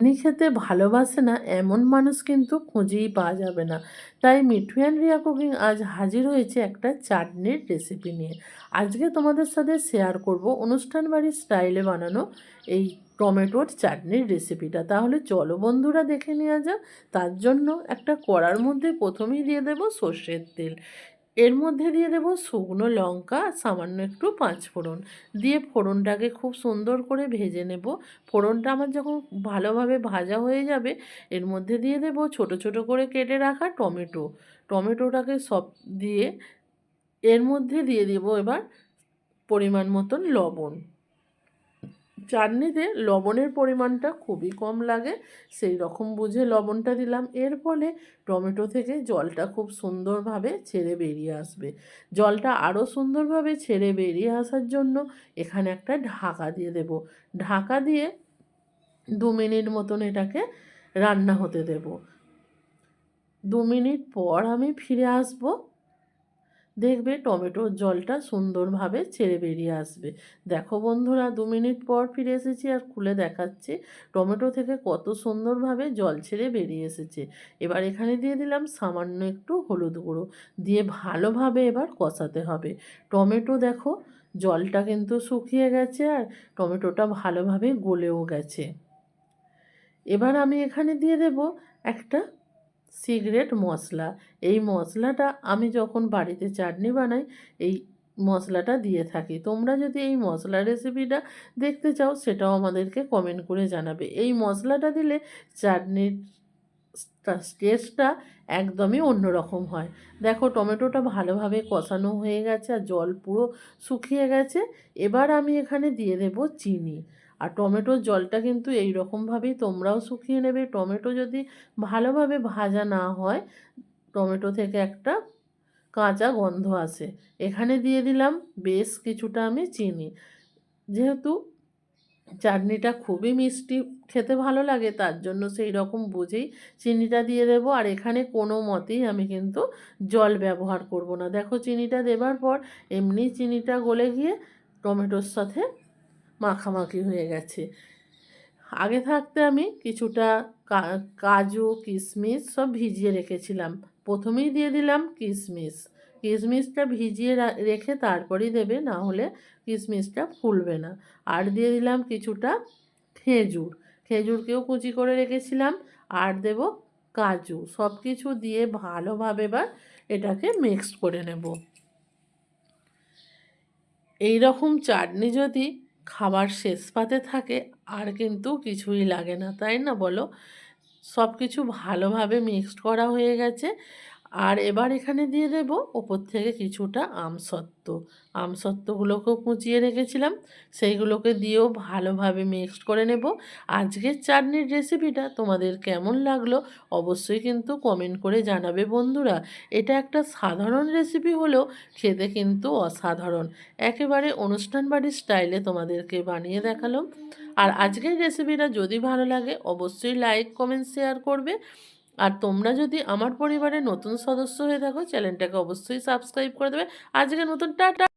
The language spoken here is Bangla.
চাটনি খেতে ভালোবাসে না, এমন মানুষ কিন্তু খুঁজেই পাওয়া যাবে না। তাই মিঠু অ্যান্ড রিয়া কুকিং আজ হাজির হয়েছে একটা চাটনির রেসিপি নিয়ে। আজকে তোমাদের সাথে শেয়ার করব অনুষ্ঠান বাড়ির স্টাইলে বানানো এই টমেটোর চাটনির রেসিপিটা তাহলে চলো বন্ধুরা দেখে নেওয়া যাক। তার জন্য একটা কড়ার মধ্যে প্রথমেই দিয়ে দেবো সর্ষের তেল। এর মধ্যে দিয়ে দেব শুকনো লঙ্কা, সামান্য একটু পাঁচ ফোড়ন। দিয়ে ফোড়নটাকে খুব সুন্দর করে ভেজে নেব। ফোড়নটা আমার যখন ভালোভাবে ভাজা হয়ে যাবে, এর মধ্যে দিয়ে দেব ছোট ছোট করে কেটে রাখা টমেটো। টমেটোটাকে সব দিয়ে, এর মধ্যে দিয়ে দেব এবার পরিমাণ মতন লবণ। চাটনিতে লবণের পরিমাণটা খুবই কম লাগে, সেই রকম বুঝে লবণটা দিলাম। এর ফলে টমেটো থেকে জলটা খুব সুন্দরভাবে ছেড়ে বেরিয়ে আসবে। জলটা আরও সুন্দরভাবে ছেড়ে বেরিয়ে আসার জন্য এখানে একটা ঢাকা দিয়ে দেব। ঢাকা দিয়ে দু মিনিট মতন এটাকে রান্না হতে দেব। দু মিনিট পর আমি ফিরে আসব। দেখবে টমেটোর জলটা সুন্দরভাবে ছেড়ে বেরিয়ে আসবে। দেখো বন্ধুরা, দু মিনিট পর ফিরে এসেছি আর খুলে দেখাচ্ছি টমেটো থেকে কত সুন্দরভাবে জল ছেড়ে বেরিয়ে এসেছে। এবার এখানে দিয়ে দিলাম সামান্য একটু হলুদ গুঁড়ো। দিয়ে ভালোভাবে এবার কষাতে হবে। টমেটো দেখো জলটা কিন্তু শুকিয়ে গেছে আর টমেটোটা ভালোভাবে গলেও গেছে। এবার আমি এখানে দিয়ে দেব একটা সিক্রেট মশলা এই মশলাটা আমি যখন বাড়িতে চাটনি বানাই, এই মশলাটা দিয়ে থাকি। তোমরা যদি এই মশলা রেসিপিটা দেখতে চাও, সেটাও আমাদেরকে কমেন্ট করে জানাবে। এই মশলাটা দিলে চাটনির টেস্টটা একদমই অন্যরকম হয়। দেখো, টমেটোটা ভালোভাবে কষানো হয়ে গেছে আর জল পুরো শুকিয়ে গেছে। এবার আমি এখানে দিয়ে দেব চিনি। আর টমেটোর জলটা কিন্তু এই রকমভাবেই তোমরাও শুকিয়ে নেবে। টমেটো যদি ভালোভাবে ভাজা না হয়, টমেটো থেকে একটা কাঁচা গন্ধ আসে। এখানে দিয়ে দিলাম বেশ কিছুটা আমি চিনি। যেহেতু চাটনিটা খুবই মিষ্টি, খেতে ভালো লাগে, তার জন্য সেই রকম বুঝেই চিনিটা দিয়ে দেব। আর এখানে কোনো মতেই আমি কিন্তু জল ব্যবহার করব না। দেখো চিনিটা দেবার পর এমনি চিনিটা গলে গিয়ে টমেটোর সাথে মাখামাখি হয়ে গেছে। আগে থাকতে আমি কিছুটা কাজু কিশমিশ সব ভিজিয়ে রেখেছিলাম। প্রথমেই দিয়ে দিলাম কিশমিশ কিশমিশটা ভিজিয়ে রেখে তারপরেই দেবে, না হলে কিশমিশটা ফুলবে না। আর দিয়ে দিলাম কিছুটা খেজুর। খেজুরকেও কুচি করে রেখেছিলাম, আর দেব কাজু। সব কিছু দিয়ে ভালোভাবে এবার এটাকে মিক্সড করে নেব। এই রকম চাটনি যদি খাবার শেষ পাতে থাকে, আর কিন্তু কিছুই লাগে না, তাই না বলো? সব কিছু ভালোভাবে মিক্সড করা হয়ে গেছে। আর এবার এখানে দিয়ে দেব ওপর থেকে কিছুটা আমসত্ত্ব। আমসত্ত্বগুলোকেও কুচিয়ে রেখেছিলাম, সেইগুলোকে দিয়েও ভালোভাবে মিক্সড করে নেব। আজকের চাটনির রেসিপিটা তোমাদের কেমন লাগল অবশ্যই কিন্তু কমেন্ট করে জানাবে বন্ধুরা। এটা একটা সাধারণ রেসিপি হলেও খেতে কিন্তু অসাধারণ। একেবারে অনুষ্ঠান বাড়ির স্টাইলে তোমাদেরকে বানিয়ে দেখালাম। আর আজকের রেসিপিটা যদি ভালো লাগে অবশ্যই লাইক কমেন্ট শেয়ার করবে। আর তোমরা যদি আমার পরিবারের নতুন সদস্য হয়ে থাকো, চ্যানেলটাকে অবশ্যই সাবস্ক্রাইব করে দেবে। আজকে নতুন টাটা!